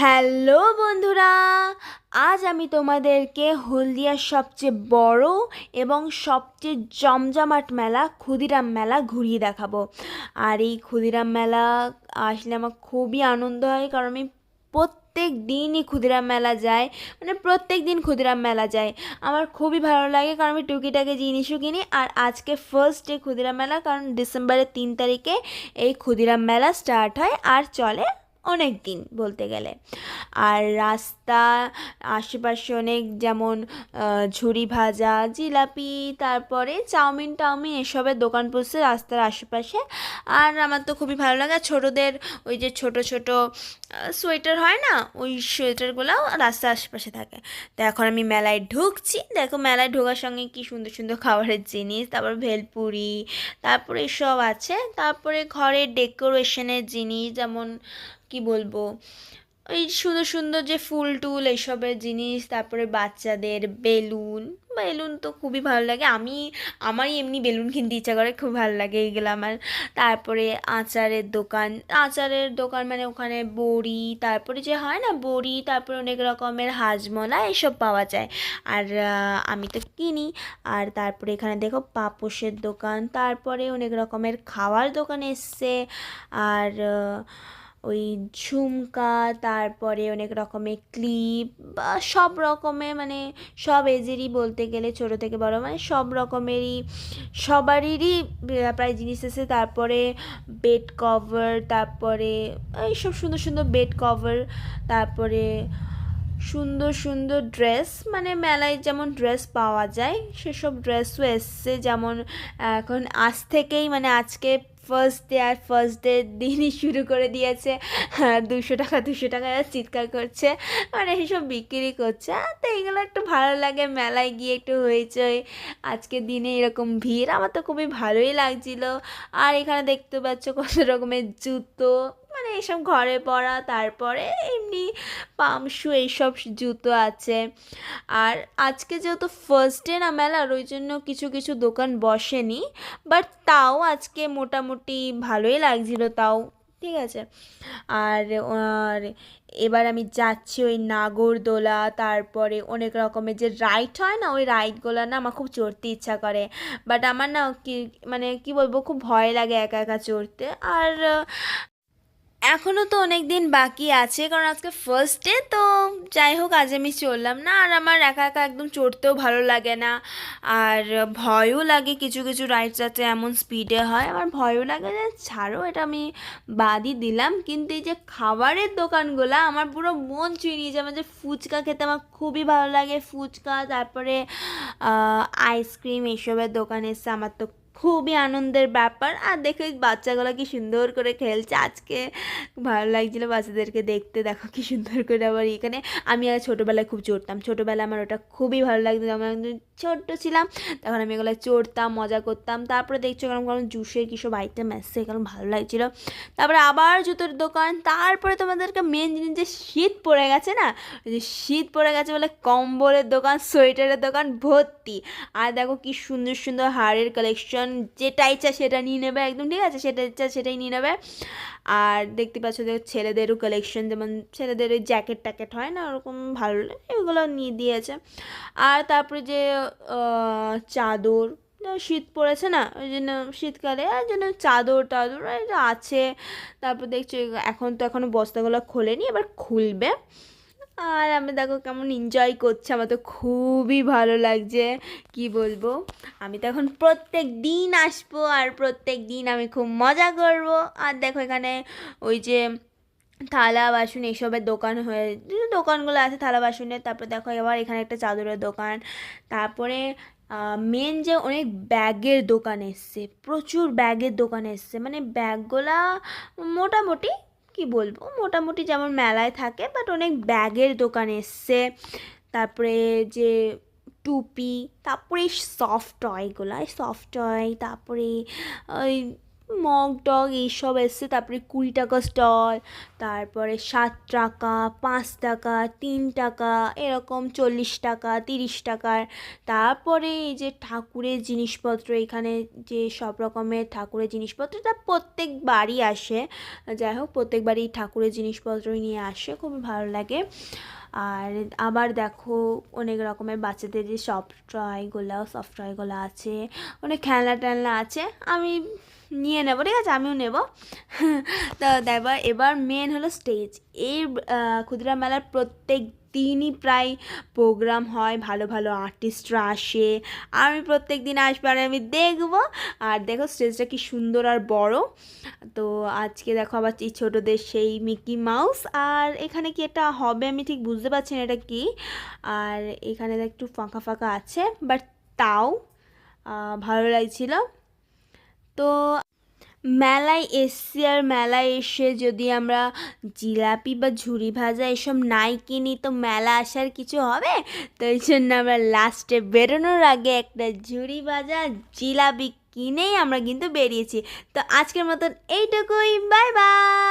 Hello বন্ধুরা, আজ আমি তোমাদেরকে হলদিয়ার সবচেয়ে বড় এবং সবচেয়ে জমজমাট মেলা ক্ষুদিরাম মেলা ঘুরিয়ে দেখাবো। আর এই ক্ষুদিরাম মেলা আসলে আমার খুবই আনন্দ হয়, কারণ আমি প্রত্যেক দিনই ক্ষুদিরাম মেলা যায় মানে প্রত্যেক দিন ক্ষুদিরাম মেলা যায় আমার খুবই ভালো লাগে, কারণ আমি টুকিটাকি জিনিসও কিনি। আর আজকে ফার্স্ট ডে ক্ষুদিরাম মেলা, কারণ ডিসেম্বরের তিন তারিখে এই ক্ষুদিরাম মেলা স্টার্ট হয়, আর চলে অনেক দিন বলতে গেলে। আর রাস্তা, আশেপাশে অনেক যেমন ঝুরি ভাজা, জিলাপি, তারপরে চাউমিন টাউমিন এসবের দোকান বসছে রাস্তার আশেপাশে। আর আমার তো খুবই ভালো লাগে। ছোটোদের ওই যে ছোট ছোট সোয়েটার হয় না? ওই সোয়েটারগুলোও রাস্তার আশেপাশে থাকে। তো এখন আমি মেলায় ঢুকছি। দেখো মেলায় ঢোকার সঙ্গে কি সুন্দর সুন্দর খাবারের জিনিস। তারপর ভেলপুরি, তারপরে সব আছে। তারপরে ঘরের ডেকোরেশনের জিনিস যেমন কি বলব? ওই সুন্দর সুন্দর যে ফুল টুল এইসবের জিনিস, তারপরে বাচ্চাদের বেলুন। বেলুন তো খুবই ভালো লাগে। আমি, আমারই এমনি বেলুন কিনতে ইচ্ছা করে, খুব ভালো লাগে এইগুলো আমার। তারপরে আচারের দোকান। আচারের দোকান মানে ওখানে বড়ি, তারপরে যে হয় না, বড়ি, তারপরে অনেক রকমের হাজমলা এসব পাওয়া যায়। আর আমি তো কিনি। আর তারপরে এখানে দেখো পাপোশের দোকান। তারপরে অনেক রকমের খাওয়ার দোকান এসছে। আর ওই ঝুমকা, তারপরে অনেক রকমের ক্লিপ বা সব রকমের মানে সব এজেরই বলতে গেলে ছোটো থেকে বড় মানে সব রকমেরই, সবারই প্রায় জিনিস এসে তারপরে বেড কভার তারপরে এইসব সুন্দর সুন্দর বেড কভার তারপরে সুন্দর সুন্দর ড্রেস মানে মেলায় যেমন ড্রেস পাওয়া যায়, সেসব ড্রেসও এসছে। যেমন এখন আজ থেকেই মানে আজকে ফার্স্ট ডে আর ফার্স্ট ডে দিনই শুরু করে দিয়েছে। হ্যাঁ, দুশো টাকা দুশো টাকা চিৎকার করছে। মানে এসব বিক্রি করছে। তো এইগুলো একটু ভালো লাগে মেলায় গিয়ে একটু হয়েছে আজকের দিনে এরকম ভিড় আমার তো খুবই ভালোই লাগছিল। আর এখানে দেখতে পাচ্ছ কত রকমের জুতো। মানে এইসব ঘরে পরা তারপরে এমনি পামশু এইসব জুতো আছে। আর আজকে যেহেতু ফার্স্ট ডে না মেলার ওই জন্য কিছু কিছু দোকান বসেনি। বাট তাও আজকে মোটামুটি ভালোই লাগছিল তাও, ঠিক আছে। আর আর এবার আমি যাচ্ছি ওই নাগরদোলা, তারপরে অনেক রকমের যে রাইড হয় না, ওই রাইডগুলো না আমার খুব চড়তে ইচ্ছা করে। বাট আমার না কি মানে কি বলব, খুব ভয় লাগে একা একা চড়তে। আর এখনও তো অনেক দিন বাকি আছে, কারণ আজকে ফার্স্ট ডে তো যাই হোক, আজ আমি চললাম না। আর আমার একা একা একদম চড়তেও ভালো লাগে না। আর ভয়ও লাগে কিছু কিছু রাইডস আছে এমন স্পিডে হয়। আমার ভয়ও লাগে যে, ছাড়ো, এটা আমি বাদই দিলাম। কিন্তু এই যে খাবারের দোকানগুলো, আমার পুরো মন ছুঁয়ে নিয়েছে আমার যে ফুচকা খেতে আমার খুবই ভালো লাগে। ফুচকা, তারপরে আইসক্রিম এইসবের দোকান এসছে আমার তো খুবই আনন্দের ব্যাপার। আর দেখো বাচ্চাগুলো কি সুন্দর করে খেলছে। আজকে ভালো লাগছিল বাচ্চাদেরকে দেখতে। দেখো কি সুন্দর করে আবার এখানে আমি আর ছোটোবেলায় খুব চড়তাম। ছোটোবেলায় আমার ওটা খুবই ভালো লাগতো। যখন আমি ছোট্ট ছিলাম, তখন আমি এগুলো চড়তাম, মজা করতাম। তারপরে দেখছ কেরম কেরম জুসের কিসব আইটেম এসছে কেরম ভালো লাগছিল। তারপরে আবার জুতোর দোকান। তারপরে তোমাদেরকে মেন জিনিস যে শীত পড়ে গেছে না? যে শীত পড়ে গেছে বলে কম্বলের দোকান, সোয়েটারের দোকান, ভর্তি। আর দেখো কি সুন্দর সুন্দর হারের কালেকশন যেটা ইচ্ছা সেটা নিয়ে নেবে, একদম ঠিক আছে? সেটা ইচ্ছা সেটাই নিয়ে নেবে। আর দেখতে পাচ্ছ যে ছেলেদেরও কালেকশন যেমন ছেলেদের ওই জ্যাকেট ট্যাকেট হয় না, ওরকম ভালো এগুলো নিয়ে দিয়েছে। আর তারপরে যে চাদর শীত পড়েছে না, ওই জন্য শীতকালে, আর জন্য চাদর টাদর আছে। তারপর দেখছি, এখন তো এখনও বস্তাগুলো খোলেনি, এবার খুলবে। আর আমি দেখো কেমন এনজয় করছি, আমার তো খুবই ভালো লাগছে। কি বলব? আমি তো এখন প্রত্যেক দিন আসব আর প্রত্যেক দিন আমি খুব মজা করব। আর দেখো এখানে ওই যে থালা বাসন এইসবের দোকান হয়ে দোকানগুলো আছে থালা বাসনের, তারপর দেখো এবার এখানে একটা চাদরের দোকান। তারপরে মেন যে অনেক ব্যাগের দোকান এসছে, প্রচুর ব্যাগের দোকান এসছে। মানে ব্যাগগুলা মোটামুটি কি বলব? মোটামুটি যেমন মেলায় থাকে বাট অনেক ব্যাগের দোকান এসছে। তারপরে যে টুপি, তারপরে সফট টয়গুলো সফট টয় তারপরে ওই মগ টগ এইসব এসছে, তারপরে কুড়ি টাকা স্টল, তারপরে সাত টাকা, পাঁচ টাকা, তিন টাকা, এরকম চল্লিশ টাকা, তিরিশ টাকার তারপরে এই যে ঠাকুরের জিনিসপত্র, এখানে যে সব রকমের ঠাকুরের জিনিসপত্র তা প্রত্যেক বাড়ি আসে। যাই হোক প্রত্যেকবারই ঠাকুরের জিনিসপত্রই নিয়ে আসে, খুবই ভালো লাগে। আর আবার দেখো, অনেক রকমের বাচ্চাদের যে সফট টয়গুলো সফট টয়গুলো আছে, অনেক খেলনা টেলনা আছে। আমি নিয়ে নেব, ঠিক আছে? আমিও নেব। তো দেখো, এবার মেন হলো স্টেজ এই ক্ষুদিরাম মেলার প্রত্যেক দিনই প্রায় প্রোগ্রাম হয়, ভালো ভালো আর্টিস্টরা আসে। আমি প্রত্যেক দিন আসব আর আমি দেখব। আর দেখো স্টেজটা কি সুন্দর আর বড়। তো আজকে দেখো আবার এই ছোটোদের সেই মিকি মাউস আর এখানে কি এটা হবে, আমি ঠিক বুঝতে পারছি না এটা কি। আর এখানে একটু ফাঁকা ফাঁকা আছে বাট তাও ভালো লাগছিল। তো মেলায় এসছি আর মেলায় এসে যদি আমরা জিলাপি বা ঝুড়ি ভাজা এসব নাই কিনি, তো মেলা আসার কিছু হবে? তো এই জন্য আমরা লাস্টে বেরোনোর আগে একটা ঝুড়ি ভাজা, জিলাপি কিনেই আমরা কিন্তু বেরিয়েছি। তো আজকের মতন এইটুকুই বাই বাই